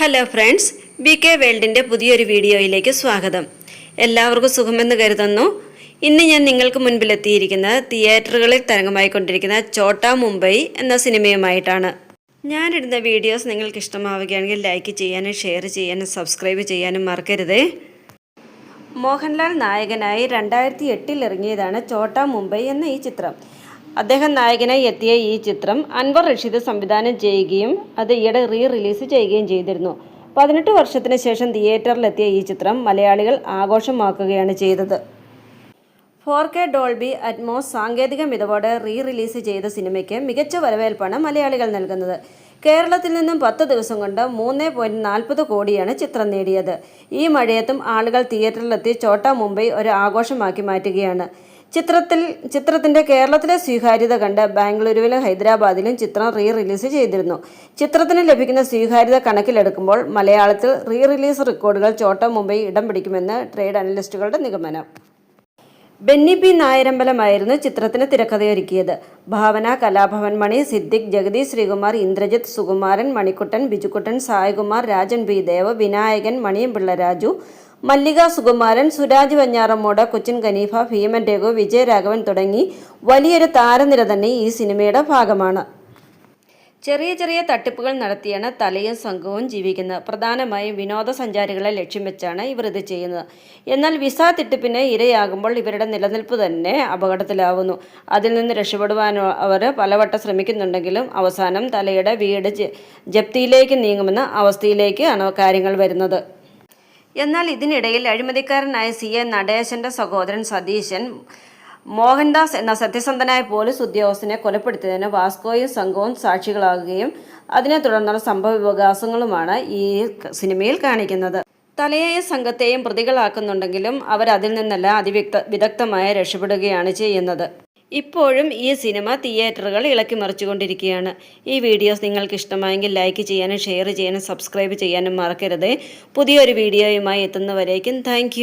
Hello friends B K വേൾഡിന്റെ പുതിയൊരു വീഡിയോയിലേക്ക് സ്വാഗതം. എല്ലാവർക്കും സുഖമെന്ന് കരുതുന്നു. ഇന്ന് ഞാൻ നിങ്ങൾക്ക് മുൻപിലെത്തിയിരിക്കുന്നത് തിയേറ്ററുകളിൽ തരംഗമായിക്കൊണ്ടിരിക്കുന്ന ചോട്ടാ മുംബൈ എന്ന സിനിമയുമായിട്ടാണ്. ഞാനിടുന്ന വീഡിയോസ് നിങ്ങൾക്ക് ഇഷ്ടമാവുകയാണെങ്കിൽ ലൈക്ക് ചെയ്യാനും ഷെയർ ചെയ്യാനും സബ്സ്ക്രൈബ് ചെയ്യാനും മറക്കരുത്. മോഹൻലാൽ നായകനായി രണ്ടായിരത്തി എട്ടിൽ ഇറങ്ങിയതാണ് ചോട്ടാ മുംബൈ എന്ന ഈ ചിത്രം. അദ്ദേഹം നായകനായി എത്തിയ ഈ ചിത്രം അൻവർ റഷീദ് സംവിധാനം ചെയ്യുകയും അത് ഈയിടെ റീ റിലീസ് ചെയ്യുകയും ചെയ്തിരുന്നു. പതിനെട്ട് വർഷത്തിന് ശേഷം തിയേറ്ററിലെത്തിയ ഈ ചിത്രം മലയാളികൾ ആഘോഷമാക്കുകയാണ് ചെയ്തത്. ഫോർ കെ ഡോൾബി അറ്റ്മോസ് സാങ്കേതിക മികവോടെ റീ റിലീസ് ചെയ്ത സിനിമയ്ക്ക് മികച്ച വരവേൽപ്പാണ് മലയാളികൾ നൽകുന്നത്. കേരളത്തിൽ നിന്നും പത്ത് ദിവസം കൊണ്ട് മൂന്ന് പോയിന്റ് നാൽപ്പത് കോടിയാണ് ചിത്രം നേടിയത്. ഈ മഴയത്തും ആളുകൾ തിയേറ്ററിലെത്തി ചോട്ടാ മുംബൈ ഒരു ആഘോഷമാക്കി മാറ്റുകയാണ്. ചിത്രത്തിൽ ചിത്രത്തിന്റെ കേരളത്തിലെ സ്വീകാര്യത കണ്ട് ബാംഗ്ലൂരുവിലും ഹൈദരാബാദിലും ചിത്രം റീ റിലീസ് ചെയ്തിരുന്നു. ചിത്രത്തിന് ലഭിക്കുന്ന സ്വീകാര്യത കണക്കിലെടുക്കുമ്പോൾ മലയാളത്തിൽ റീ റിലീസ് റെക്കോർഡുകൾ ചോട്ടം മുംബൈ ഇടം പിടിക്കുമെന്ന് ട്രേഡ് അനലിസ്റ്റുകളുടെ നിഗമനം. ബെന്നി പി നായരമ്പലമായിരുന്നു ചിത്രത്തിന് തിരക്കഥയൊരുക്കിയത്. ഭാവന കലാഭവൻ മണി സിദ്ദിഖ് ജഗദീഷ് ശ്രീകുമാർ ഇന്ദ്രജിത്ത് സുകുമാരൻ മണിക്കുട്ടൻ ബിജുക്കുട്ടൻ സായികുമാർ രാജൻ ബി ദേവ് വിനായകൻ മണിയംപിള്ള രാജു മല്ലിക സുകുമാരൻ സുരാജ് വഞ്ഞാറമ്മോട് കൊച്ചിൻ ഖനീഫ ഭീമൻ രഘു വിജയരാഘവൻ തുടങ്ങി വലിയൊരു താരനിര തന്നെ ഈ സിനിമയുടെ ഭാഗമാണ്. ചെറിയ ചെറിയ തട്ടിപ്പുകൾ നടത്തിയാണ് തലയും സംഘവും ജീവിക്കുന്നത്. പ്രധാനമായും വിനോദസഞ്ചാരികളെ ലക്ഷ്യം വെച്ചാണ് ഇവർ ഇത് ചെയ്യുന്നത്. എന്നാൽ വിസ തിട്ടിപ്പിന് ഇരയാകുമ്പോൾ ഇവരുടെ നിലനിൽപ്പ് തന്നെ അപകടത്തിലാവുന്നു. അതിൽ നിന്ന് രക്ഷപ്പെടുവാൻ അവർ പലവട്ടം ശ്രമിക്കുന്നുണ്ടെങ്കിലും അവസാനം തലയുടെ വീട് ജപ്തിയിലേക്ക് നീങ്ങുമെന്ന അവസ്ഥയിലേക്കാണ് കാര്യങ്ങൾ വരുന്നത്. എന്നാൽ ഇതിനിടയിൽ അഴിമതിക്കാരനായ സി എ നടേശന്റെ സഹോദരൻ സതീശൻ മോഹൻദാസ് എന്ന സത്യസന്ധനായ പോലീസ് ഉദ്യോഗസ്ഥനെ കൊലപ്പെടുത്തിയതിന് വാസ്കോയും സംഘവും സാക്ഷികളാകുകയും അതിനെ തുടർന്നുള്ള സംഭവ വികാസങ്ങളുമാണ് ഈ സിനിമയിൽ കാണിക്കുന്നത്. തലയെയും സംഘത്തെയും പ്രതികളാക്കുന്നുണ്ടെങ്കിലും അവർ അതിൽ നിന്നെല്ലാം അതിവ്യക്ത വിദഗ്ധമായി രക്ഷപ്പെടുകയാണ് ചെയ്യുന്നത്. ഇപ്പോഴും ഈ സിനിമ തിയേറ്ററുകൾ ഇളക്കി മറിച്ചുകൊണ്ടിരിക്കുകയാണ്. ഈ വീഡിയോസ് നിങ്ങൾക്ക് ഇഷ്ടമായെങ്കിൽ ലൈക്ക് ചെയ്യാനും ഷെയർ ചെയ്യാനും സബ്സ്ക്രൈബ് ചെയ്യാനും മറക്കരുത്. പുതിയൊരു വീഡിയോയുമായി എത്തുന്നവരേക്കും താങ്ക്